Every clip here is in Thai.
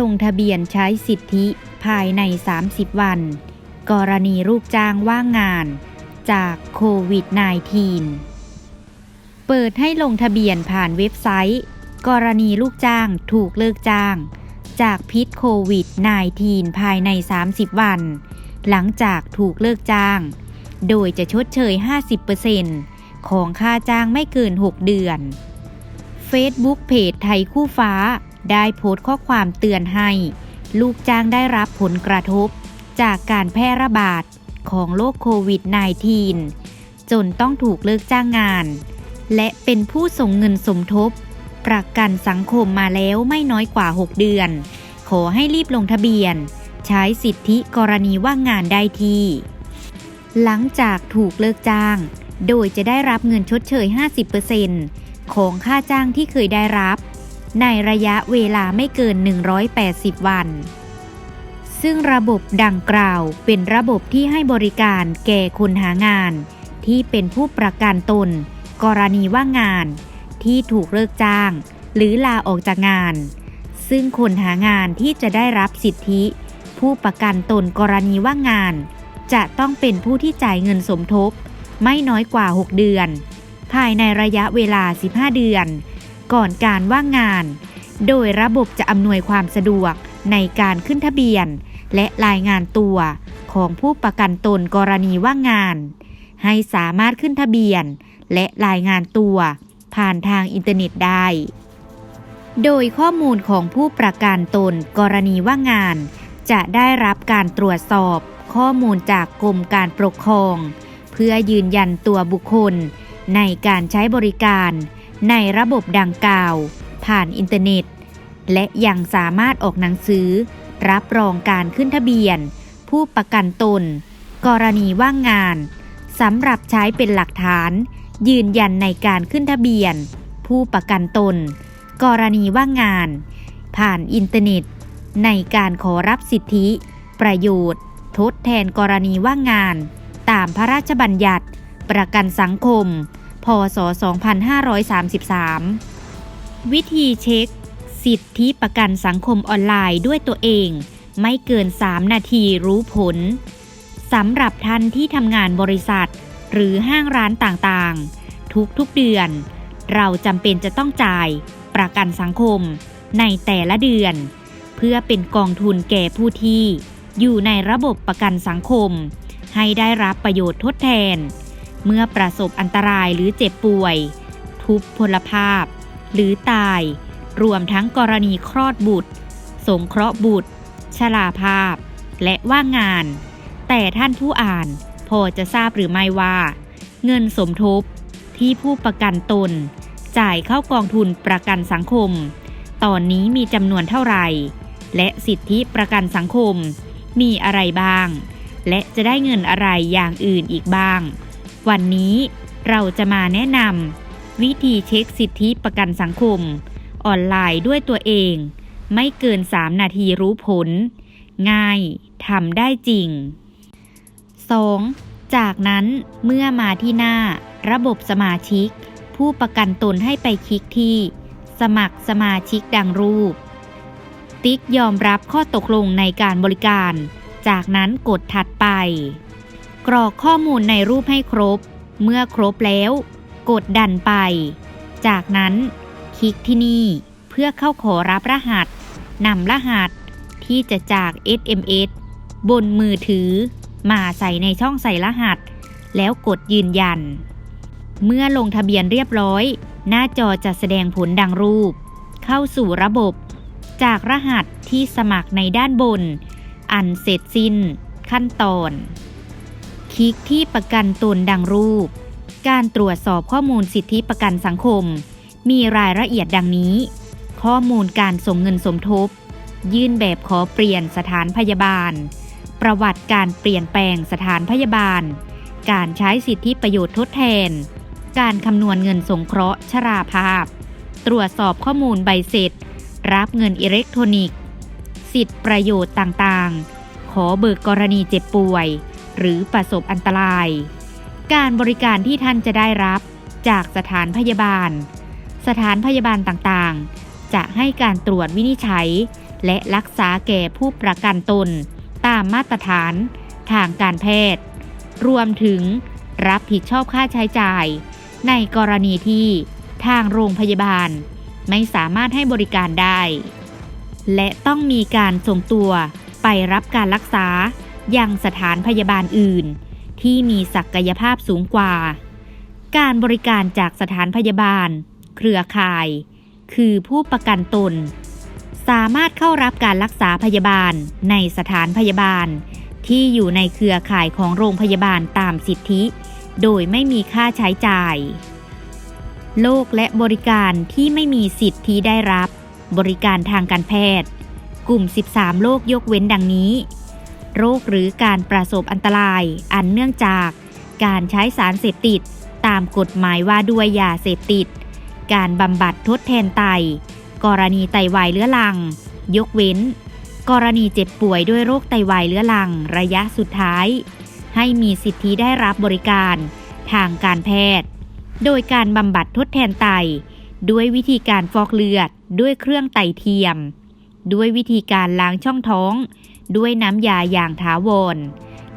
ลงทะเบียนใช้สิทธิภายใน 30 วัน กรณีลูกจ้างว่างงานจากโควิด -19 เปิดให้ลงทะเบียนผ่านเว็บไซต์ กรณีลูกจ้างถูกเลิกจ้าง จากพิษโควิด -19 ภายใน 30 วัน หลังจากถูกเลิกจ้าง โดยจะชดเชย 50%ของค่าจ้างไม่เกิน 6 เดือน Facebook เพจไทยคู่ฟ้า ได้โพสต์ข้อความเตือนให้ ลูกจ้างได้รับผลกระทบ จากการแพร่ระบาดของโรคโควิด -19 จนต้องถูกเลิกจ้างงาน และเป็นผู้ส่งเงินสมทบ ประกันสังคมมาแล้วไม่น้อยกว่า 6 เดือน ขอให้รีบลงทะเบียน ใช้สิทธิกรณีว่างงานได้ที่ หลังจากถูกเลิกจ้าง โดยจะได้รับเงินชดเชย 50%ของค่าจ้างที่เคยได้รับ ในระยะเวลาไม่เกิน 180 วัน ซึ่งระบบดังกล่าวเป็นระบบที่ให้บริการแก่คนหางาน ที่เป็นผู้ประกันตน กรณีว่างงาน ที่ถูกเลิกจ้าง หรือลาออกจากงาน ซึ่งคนหางานที่จะได้รับสิทธิ ผู้ประกันตนกรณีว่างงาน จะต้องเป็นผู้ที่จ่ายเงินสมทบ ไม่น้อยกว่า 6 เดือน ภายในระยะเวลา 15 เดือน ก่อนการว่างงาน โดยระบบจะอำนวยความสะดวกในการขึ้นทะเบียน และรายงานตัวของผู้ประกันตนกรณีว่างงาน ให้สามารถขึ้นทะเบียน และรายงานตัว ผ่านทางอินเทอร์เน็ตได้ โดยข้อมูลของผู้ประกันตนกรณีว่างงาน จะได้รับการตรวจสอบข้อมูลจากกรมการปกครอง เพื่อยืนยันตัวบุคคลในการใช้บริการ ในระบบดังกล่าว ผ่านอินเทอร์เน็ต และยังสามารถออกหนังสือ รับรองการขึ้นทะเบียน ผู้ประกันตน กรณีว่างงานสำหรับใช้เป็นหลักฐาน ยืนยันในการขึ้นทะเบียน ผู้ประกันตน กรณีว่างงาน ผ่านอินเทอร์เน็ต ในการขอรับสิทธิ ประโยชน์ ทดแทนกรณีว่างงาน ตามพระราชบัญญัติ ประกันสังคม พศ 2533 วิธีเช็ค สิทธิประกันสังคมออนไลน์ด้วยตัวเอง ไม่เกิน 3 นาทีรู้ผลสำหรับท่านที่ทำงานบริษัท หรือห้างร้านต่างๆ ทุกๆเดือน เราจำเป็นจะต้องจ่ายประกันสังคมในแต่ละเดือน เพื่อเป็นกองทุนแก่ผู้ที่อยู่ในระบบประกันสังคม ให้ได้รับประโยชน์ทดแทน เมื่อประสบอันตรายหรือเจ็บป่วย ทุพพลภาพ หรือตาย รวมทั้งกรณีคลอดบุตร สงเคราะห์บุตร ชราภาพ และว่างงาน แต่ท่านผู้อ่านพอจะทราบหรือไม่ว่า เงินสมทบที่ผู้ประกันตน จ่ายเข้ากองทุนประกันสังคม ตอนนี้มีจำนวนเท่าไหร่ และสิทธิประกันสังคม มีอะไรบ้าง และจะได้เงินอะไรอย่างอื่นอีกบ้าง วันนี้เราจะมาแนะนำวิธีเช็คสิทธิประกันสังคม ออนไลน์ด้วยตัวเอง ไม่เกิน 3 นาทีรู้ผล ง่ายทำได้จริง 2. จากนั้นเมื่อมาที่หน้า ระบบสมาชิก ผู้ประกันตนให้ไปคลิกที่ สมัครสมาชิกดังรูป ติ๊กยอมรับข้อตกลงในการบริการ จากนั้นกดถัดไป กรอกข้อมูลในรูปให้ครบ เมื่อครบแล้ว กดดันไป จากนั้น คลิกที่นี่เพื่อเข้าขอรับรหัสนำรหัสที่จะจาก SMS บนมือถือ มาใส่ในช่องใส่รหัส แล้วกดยืนยัน เมื่อลงทะเบียนเรียบร้อย หน้าจอจะแสดงผลดังรูป เข้าสู่ระบบ จากรหัสที่สมัครในด้านบน อันเสร็จสิ้น ขั้นตอน คลิกที่ประกันตนดังรูป การตรวจสอบข้อมูลสิทธิประกันสังคม มีรายละเอียดดังนี้ ข้อมูลการส่งเงินสมทบ ยื่นแบบขอเปลี่ยนสถานพยาบาล ประวัติการเปลี่ยนแปลงสถานพยาบาล การใช้สิทธิประโยชน์ทดแทน การคำนวณเงินสงเคราะห์ชราภาพ ตรวจสอบข้อมูลใบเสร็จ รับเงินอิเล็กทรอนิกส์ สิทธิประโยชน์ต่างๆ ขอเบิกกรณีเจ็บป่วย หรือประสบอันตราย การบริการที่ท่านจะได้รับจากสถานพยาบาล สถานพยาบาลต่างๆ จะให้การตรวจวินิจฉัย และรักษาแก่ผู้ประกันตน ตามมาตรฐาน ทางการแพทย์ รวมถึงรับผิดชอบค่าใช้จ่าย ในกรณีที่ทางโรงพยาบาล ไม่สามารถให้บริการได้ และต้องมีการส่งตัวไปรับการรักษา ยังสถานพยาบาลอื่น ที่มีศักยภาพสูงกว่า การบริการจากสถานพยาบาล เครือข่าย คือผู้ประกันตน สามารถเข้ารับการรักษาพยาบาลในสถานพยาบาล ที่อยู่ในเครือข่ายของโรงพยาบาลตามสิทธิ โดยไม่มีค่าใช้จ่ายโรคและบริการที่ไม่มีสิทธิได้รับ บริการทางการแพทย์ กลุ่ม 13โรคยกเว้นดังนี้ โรคหรือการประสบอันตราย อันเนื่องจากการใช้สารเสพติด ตามกฎหมายว่าด้วยยาเสพติด การบำบัดทดแทนไต กรณีไตวายเรื้อรัง ยกเว้น กรณีเจ็บป่วยด้วยโรคไตวายเรื้อรังระยะสุดท้าย ให้มีสิทธิได้รับบริการทางการแพทย์ โดยการบำบัดทดแทนไต ด้วยวิธีการฟอกเลือด ด้วยเครื่องไตเทียม ด้วยวิธีการล้างช่องท้อง ด้วยน้ำยาอย่างถาวร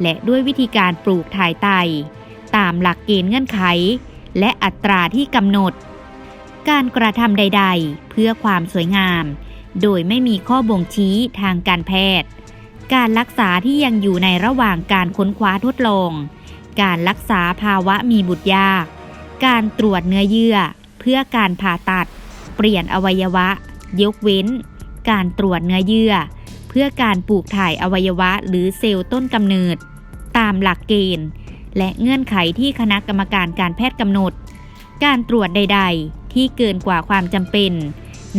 และด้วยวิธีการปลูกถ่ายไต ตามหลักเกณฑ์เงื่อนไข และอัตราที่กำหนด การกระทำใด ๆ เพื่อความสวยงาม โดยไม่มีข้อบ่งชี้ทางการแพทย์ การรักษาที่ยังอยู่ในระหว่างการค้นคว้าทดลอง การรักษาภาวะมีบุตรยาก การตรวจเนื้อเยื่อ เพื่อการผ่าตัด เปลี่ยนอวัยวะ ยกเว้น การตรวจเนื้อเยื่อ เพื่อการปลูกถ่ายอวัยวะหรือเซลล์ต้นกำเนิด ตามหลักเกณฑ์ และเงื่อนไขที่คณะกรรมการการแพทย์กำหนด การตรวจใด ๆ ที่เกินกว่าความจำเป็น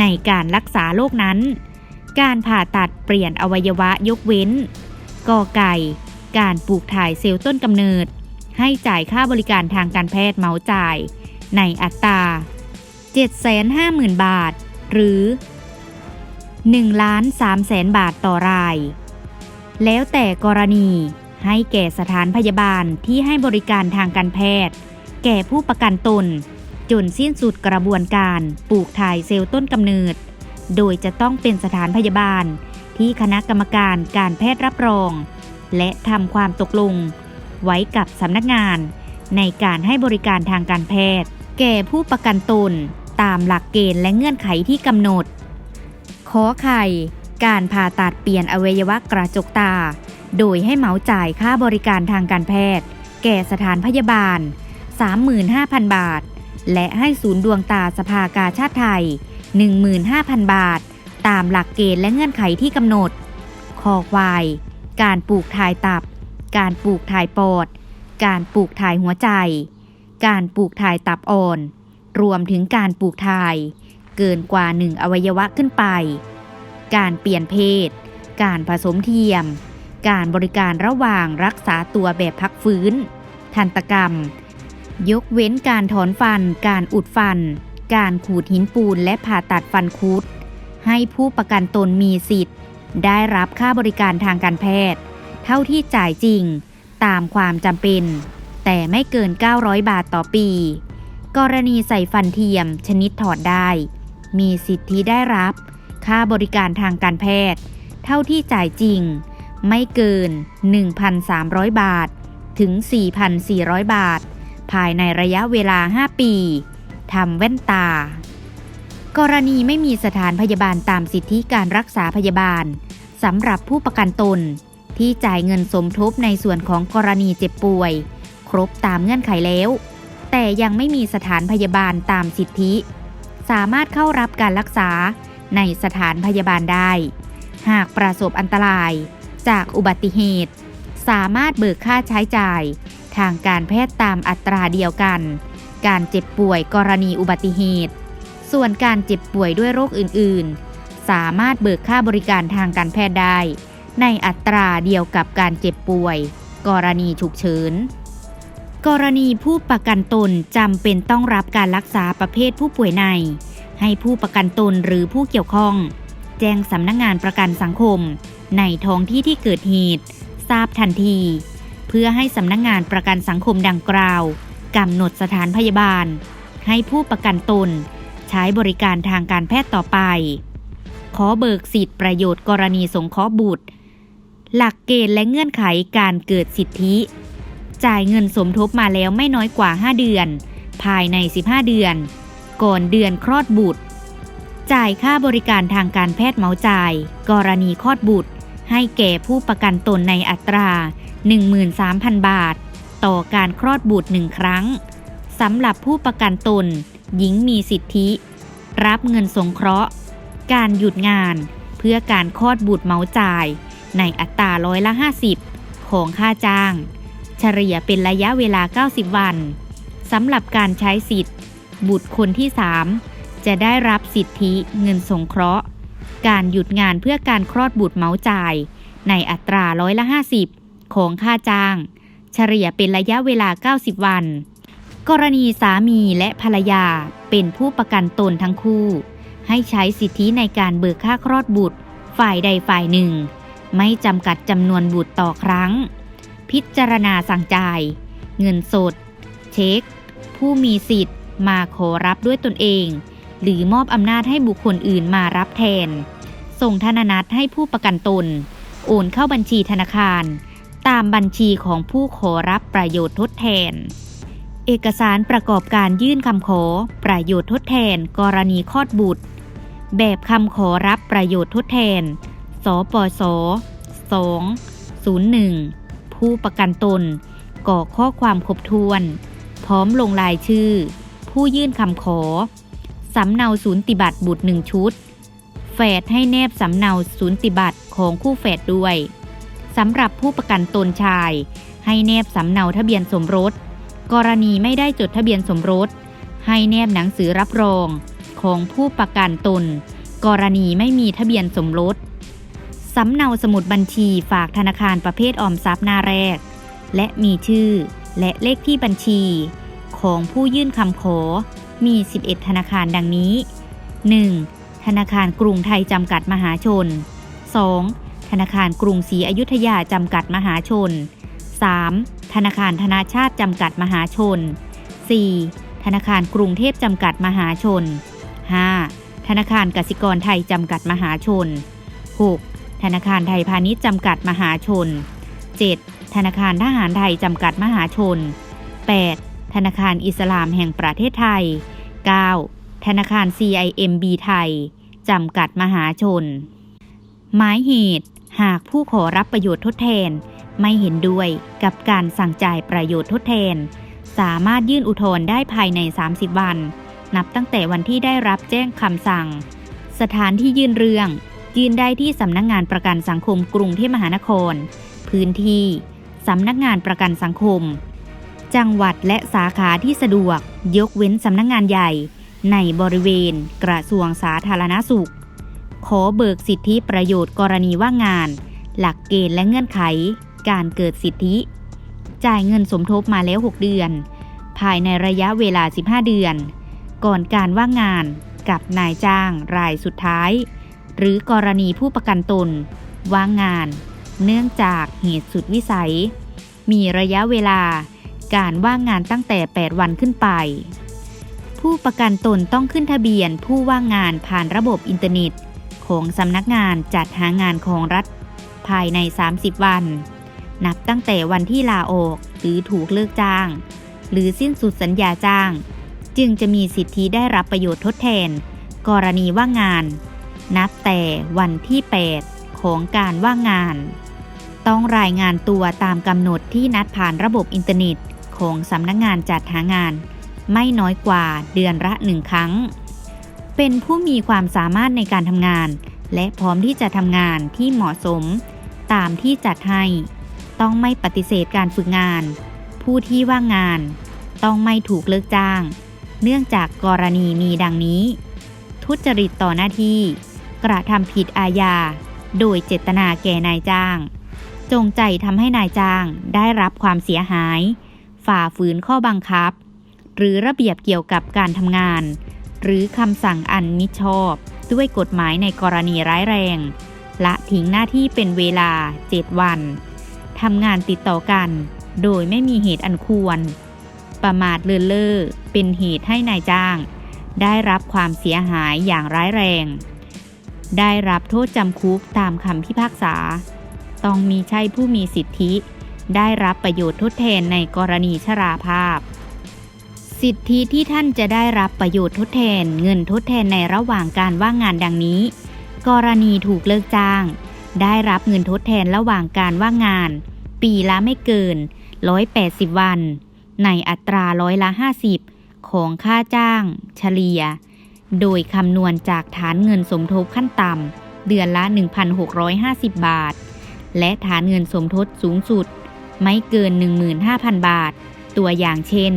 ในการรักษาโรคนั้น การผ่าตัดเปลี่ยนอวัยวะยกเว้นกอไก่ การปลูกถ่ายเซลล์ต้นกำเนิด ให้จ่ายค่าบริการทางการแพทย์เหมาจ่าย ในอัตรา 750,000 บาท หรือ 1ล้าน3แสนบาทต่อราย แล้วแต่กรณีให้แก่สถานพยาบาลที่ให้บริการทางการแพทย์ แก่ผู้ประกันตน จนสิ้นสุดกระบวนการปลูกถ่ายเซลล์ต้นกำเนิด โดยจะต้องเป็นสถานพยาบาลที่คณะกรรมการการแพทย์รับรอง และทำความตกลง ไว้กับสำนักงาน ในการให้บริการทางการแพทย์ แก่ผู้ประกันตนตามหลักเกณฑ์และเงื่อนไขที่กำหนด ขอไข่ การผ่าตัดเปลี่ยนอวัยวะกระจกตา โดยให้เหมาจ่ายค่าบริการทางการแพทย์ แก่สถานพยาบาล 35,000 บาท และให้ศูนย์ดวงตาสภากาชาติไทย 15,000 บาท ตามหลักเกณฑ์และเงื่อนไขที่กำหนด คอควาย การปลูกถ่ายตับ การปลูกถ่ายปอด การปลูกถ่ายหัวใจ การปลูกถ่ายตับอ่อน รวมถึงการปลูกถ่าย เกินกว่าหนึ่งอวัยวะขึ้นไป การเปลี่ยนเพศ การผสมเทียม การบริการระหว่างรักษาตัวแบบพักฟื้น ทันตกรรม ยกเว้นการถอนฟัน การอุดฟัน การขูดหินปูนและผ่าตัดฟันคุด ให้ผู้ประกันตนมีสิทธิ์ ได้รับค่าบริการทางการแพทย์ เท่าที่จ่ายจริงตามความจำเป็น แต่ไม่เกิน 900 บาทต่อปี กรณีใส่ฟันเทียมชนิดถอดได้ มีสิทธิได้รับ ค่าบริการทางการแพทย์ เท่าที่จ่ายจริง ไม่เกิน 1,300 บาท ถึง 4,400 บาท ภายในระยะเวลา 5 ปีทำแว่นตา กรณีไม่มีสถานพยาบาลตามสิทธิการรักษาพยาบาลสำหรับผู้ประกันตน ที่จ่ายเงินสมทบในส่วนของกรณีเจ็บป่วย ครบตามเงื่อนไขแล้ว แต่ยังไม่มีสถานพยาบาลตามสิทธิ สามารถเข้ารับการรักษาในสถานพยาบาลได้ หากประสบอันตรายจากอุบัติเหตุ สามารถเบิกค่าใช้จ่าย ทางการแพทย์ตามอัตราเดียวกัน การเจ็บป่วยกรณีอุบัติเหตุ ส่วนการเจ็บป่วยด้วยโรคอื่น ๆ สามารถเบิกค่าบริการทางการแพทย์ได้ ในอัตราเดียวกับการเจ็บป่วย กรณีฉุกเฉิน กรณีผู้ประกันตนจำเป็นต้องรับการรักษาประเภทผู้ป่วยใน ให้ผู้ประกันตนหรือผู้เกี่ยวข้อง แจ้งสำนักงงานประกันสังคม ในท้องที่ที่เกิดเหตุ ทราบทันที เพื่อให้สำนักงงานประกันสังคมดังกล่าวกำหนดสถานพยาบาล ให้ผู้ประกันตน ใช้บริการทางการแพทย์ต่อไป ขอเบิกสิทธิประโยชน์กรณีสงเคราะห์บุตร หลักเกณฑ์และเงื่อนไขการเกิดสิทธิ จ่ายเงินสมทบมาแล้วไม่น้อยกว่า 5 เดือน ภายใน 15 เดือน ก่อนเดือนคลอดบุตร จ่ายค่าบริการทางการแพทย์เหมาจ่าย กรณีคลอดบุตร ให้แก่ผู้ประกันตนในอัตรา 13,000 บาท ต่อการคลอดบุตรหนึ่งครั้งสำหรับผู้ประกันตน หญิงมีสิทธิ รับเงินสงเคราะห์ การหยุดงาน เพื่อการคลอดบุตรเหมาจ่าย ในอัตราร้อยละ 50 ของค่าจ้าง เฉลี่ยเป็นระยะเวลา 90 วันสำหรับการใช้สิทธิ์ บุตรคนที่ 3 จะได้รับสิทธิเงินสงเคราะห์ การหยุดงานเพื่อการคลอดบุตรเมาจ่าย ในอัตราร้อยละ 50 ของค่าจ้าง เฉลี่ยเป็นระยะเวลา 90 วัน กรณีสามีและภรรยาเป็นผู้ประกันตนทั้งคู่ ให้ใช้สิทธิในการเบิกค่าคลอดบุตร ฝ่ายใดฝ่ายหนึ่ง ไม่จำกัดจำนวนบุตรต่อครั้ง พิจารณาสั่งจ่าย เงินสด เช็ค ผู้มีสิทธิ์ มาขอรับด้วยตนเอง หรือมอบอำนาจให้บุคคลอื่นมารับแทน ส่งธนนัตให้ผู้ประกันตน โอนเข้าบัญชีธนาคาร ตามบัญชีของผู้ขอรับประโยชน์ทดแทน เอกสารประกอบการยื่นคำขอประโยชน์ทดแทน กรณีคลอดบุตร แบบคำขอรับประโยชน์ทดแทน สปส201 ผู้ประกันตนกรอกข้อความครบถ้วน พร้อมลงลายชื่อ ผู้ยื่นคำขอ สำเนาสูติบัตรบุตรหนึ่งชุด แฝดให้แนบสำเนาสูติบัตรของคู่แฝดด้วยสำหรับผู้ประกันตนชาย ให้แนบสำเนาทะเบียนสมรส กรณีไม่ได้จดทะเบียนสมรส ให้แนบหนังสือรับรองของผู้ประกันตน กรณีไม่มีทะเบียนสมรสสำเนาสมุดบัญชีฝากธนาคารประเภทออมทรัพย์หน้าแรก และมีชื่อ และเลขที่บัญชี ของผู้ยื่นคำขอ มี 11 ธนาคารดังนี้ 1. ธนาคารกรุงไทยจำกัดมหาชน 2. ธนาคารกรุงศรีอยุธยาจำกัดมหาชน 3. ธนาคารธนาชาติจำกัดมหาชน 4. ธนาคารกรุงเทพจำกัดมหาชน 5. ธนาคารกสิกรไทยจำกัดมหาชน 6. ธนาคารไทยพาณิชย์จำกัดมหาชน 7. ธนาคารทหารไทยจำกัดมหาชน 8. ธนาคารอิสลามแห่งประเทศไทย 9. ธนาคาร CIMB ไทยจำกัดมหาชน หมายเหตุ หากผู้ขอรับประโยชน์ทดแทน ไม่เห็นด้วยกับการสั่งจ่ายประโยชน์ทดแทน สามารถยื่นอุทธรณ์ได้ภายใน 30 วัน นับตั้งแต่วันที่ได้รับแจ้งคำสั่ง สถานที่ยื่นเรื่อง ยื่นได้ที่สำนักงงานประกันสังคมกรุงเทพมหานคร พื้นที่สำนักงานประกันสังคม จังหวัดและสาขาที่สะดวก ยกเว้นสำนักงงานใหญ่ ในบริเวณ กระทรวงสาธารณสุข ขอเบิกสิทธิประโยชน์กรณีว่างงาน หลักเกณฑ์และเงื่อนไข การเกิดสิทธิ จ่ายเงินสมทบมาแล้ว 6 เดือน ภายในระยะเวลา 15 เดือน ก่อนการว่างงานกับนายจ้างรายสุดท้าย หรือกรณีผู้ประกันตน ว่างงาน เนื่องจากเหตุสุดวิสัย มีระยะเวลาการว่างงานตั้งแต่ 8 วันขึ้นไป ผู้ประกันตนต้องขึ้นทะเบียนผู้ว่างงานผ่านระบบอินเทอร์เน็ต ของสำนักงานจัดหางานของรัฐ ภายใน 30 วัน นับตั้งแต่วันที่ลาออกหรือถูกเลิกจ้าง หรือสิ้นสุดสัญญาจ้าง จึงจะมีสิทธิได้รับประโยชน์ทดแทน กรณีว่างงาน นับแต่วันที่ 8 ของการว่างงาน ต้องรายงานตัวตามกำหนดที่นัดผ่านระบบอินเทอร์เน็ตของสำนักงงานจัดหางาน ไม่น้อยกว่าเดือนละหนึ่งครั้ง เป็นผู้มีความสามารถในการทำงาน และพร้อมที่จะทำงานที่เหมาะสม ตามที่จัดให้ ต้องไม่ปฏิเสธการฝึกงาน ผู้ที่ว่างงาน ต้องไม่ถูกเลิกจ้าง เนื่องจากกรณีมีดังนี้ ทุจริตต่อหน้าที่ กระทำผิดอาญา โดยเจตนาแก่นายจ้าง จงใจทำให้นายจ้างได้รับความเสียหาย ฝ่าฝืนข้อบังคับ หรือระเบียบเกี่ยวกับการทำงาน หรือคำสั่งอันมิชอบ ด้วยกฎหมายในกรณีร้ายแรง ละทิ้งหน้าที่เป็นเวลา 7 วันทำงานติดต่อกัน โดยไม่มีเหตุอันควร ประมาทเลินเล่อเป็นเหตุให้นายจ้าง ได้รับความเสียหายอย่างร้ายแรง ได้รับโทษจำคุกตามคำพิพากษา ต้องมีใช่ผู้มีสิทธิ ได้รับประโยชน์ทดแทนในกรณีชราภาพ สิทธิที่ท่านจะได้รับประโยชน์ทดแทน เงินทดแทนในระหว่างการว่างงานดังนี้ กรณีถูกเลิกจ้าง ได้รับเงินทดแทนระหว่างการว่างงาน ปีละไม่เกิน 180 วัน ในอัตราร้อยละ 50 ของค่าจ้าง เฉลี่ย โดยคำนวณจากฐานเงินสมทบขั้นต่ำเดือนละ 1,650 บาท และฐานเงินสมทบสูงสุด ไม่เกิน 15,000 บาท ตัวอย่างเช่น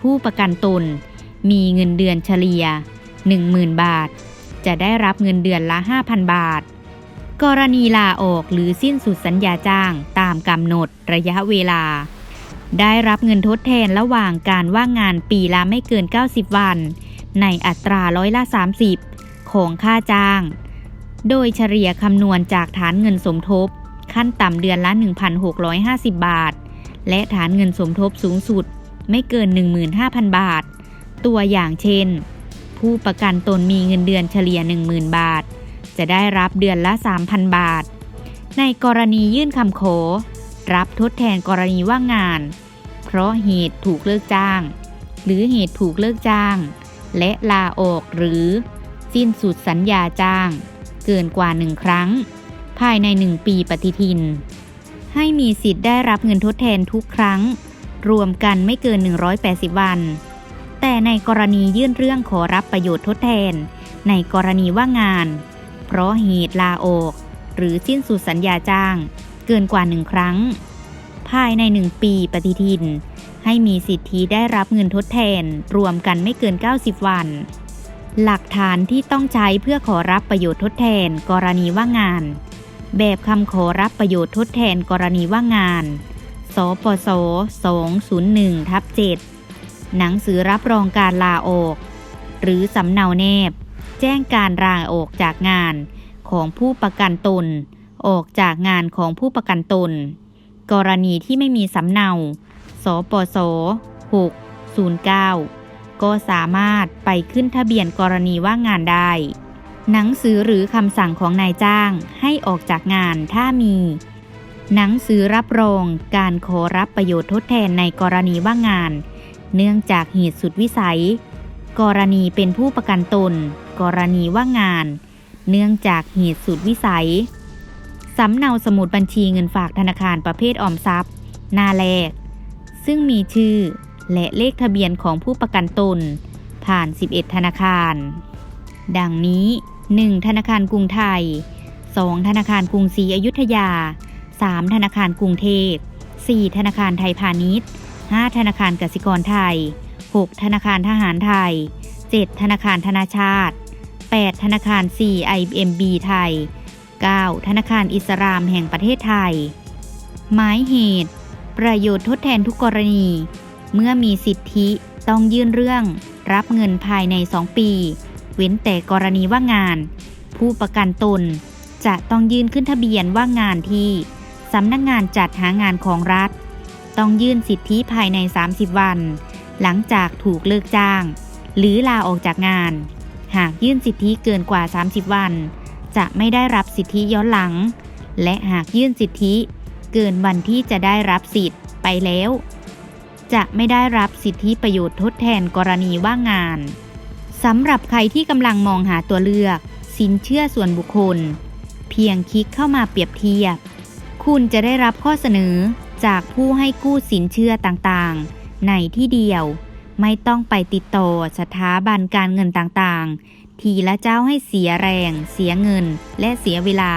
ผู้ประกันตน มีเงินเดือนเฉลี่ย 10,000 บาท จะได้รับเงินเดือนละ 5,000 บาท กรณีลาออกหรือสิ้นสุดสัญญาจ้างตามกำหนดระยะเวลา ได้รับเงินทดแทนระหว่างการว่างงานปีละไม่เกิน 90 วัน ในอัตราร้อยละ 30 ของค่าจ้าง โดยเฉลี่ยคำนวณจากฐานเงินสมทบ ขั้นต่ำเดือนละ 1,650 บาท และฐานเงินสมทบสูงสุดไม่เกิน 15,000 บาท ตัวอย่างเช่น ผู้ประกันตนมีเงินเดือนเฉลี่ย 10,000 บาท จะได้รับเดือนละ 3,000 บาท ในกรณียื่นคำขอ รับทดแทนกรณีว่างงาน เพราะเหตุถูกเลิกจ้าง หรือเหตุถูกเลิกจ้าง และลาออกหรือ สิ้นสุดสัญญาจ้าง เกินกว่าหนึ่งครั้ง ภายในหนึ่งปีปฏิทิน ให้มีสิทธิ์ได้รับเงินทดแทนทุกครั้ง รวมกันไม่เกิน 180 วัน แต่ในกรณียื่นเรื่องขอรับประโยชน์ทดแทน ในกรณีว่างงาน เพราะเหตุลาออก หรือสิ้นสุดสัญญาจ้าง เกินกว่าหนึ่งครั้ง ภายในหนึ่งปีปฏิทิน ให้มีสิทธิได้รับเงินทดแทน รวมกันไม่เกิน 90 วัน หลักฐานที่ต้องใช้เพื่อขอรับประโยชน์ทดแทน กรณีว่างงาน แบบคำขอรับประโยชน์ทดแทนกรณีว่างงาน สปส201ทับ7หนังสือรับรองการลาออก หรือสำเนาแนบ แจ้งการลาออกจากงานของผู้ประกันตน ออกจากงานของผู้ประกันตน กรณีที่ไม่มีสำเนา สปส 609 ก็สามารถไปขึ้นทะเบียนกรณีว่างงานได้ หนังสือหรือคำสั่งของนายจ้างให้ออกจากงานถ้ามี หนังสือรับรองการขอรับประโยชน์ทดแทนในกรณีว่างงาน เนื่องจากเหตุสุดวิสัย กรณีเป็นผู้ประกันตน กรณีว่างงาน เนื่องจากเหตุสุดวิสัยสำเนาสมุดบัญชีเงินฝากธนาคารประเภทออมทรัพย์ หน้าแรก ซึ่งมีชื่อ และเลขทะเบียนของผู้ประกันตน ผ่าน 11 ธนาคาร ดังนี้ 1. ธนาคารกรุงไทย 2. ธนาคารกรุงศรีอยุธยา 3. ธนาคารกรุงเทพ 4. ธนาคารไทยพาณิชย์ 5. ธนาคารกสิกรไทย 6. ธนาคารทหารไทย 7. ธนาคารธนาชาติ 8. ธนาคาร CIMB ไทย 9. ธนาคารอิสลามแห่งประเทศไทย หมายเหตุ ประโยชน์ทดแทนทุกกรณี เมื่อมีสิทธิต้องยื่นเรื่อง รับเงินภายใน 2 ปี เว้นแต่กรณีว่างงาน ผู้ประกันตน จะต้องยื่นขึ้นทะเบียนว่างงานที่สำนักงงานจัดหางานของรัฐ ต้องยื่นสิทธิภายใน 30 วัน หลังจากถูกเลิกจ้าง หรือลาออกจากงาน หากยื่นสิทธิเกินกว่า 30 วัน จะไม่ได้รับสิทธิย้อนหลัง และหากยื่นสิทธิ เกินวันที่จะได้รับสิทธิ์ไปแล้ว จะไม่ได้รับสิทธิประโยชน์ทดแทนกรณีว่างงานสำหรับใครที่กำลังมองหาตัวเลือก สินเชื่อส่วนบุคคล เพียงคลิกเข้ามาเปรียบเทียบ คุณจะได้รับข้อเสนอจากผู้ให้กู้สินเชื่อต่างๆ ในที่เดียว ไม่ต้องไปติดต่อสถาบันการเงินต่างๆ ทีละเจ้าให้เสียแรง เสียเงิน และเสียเวลา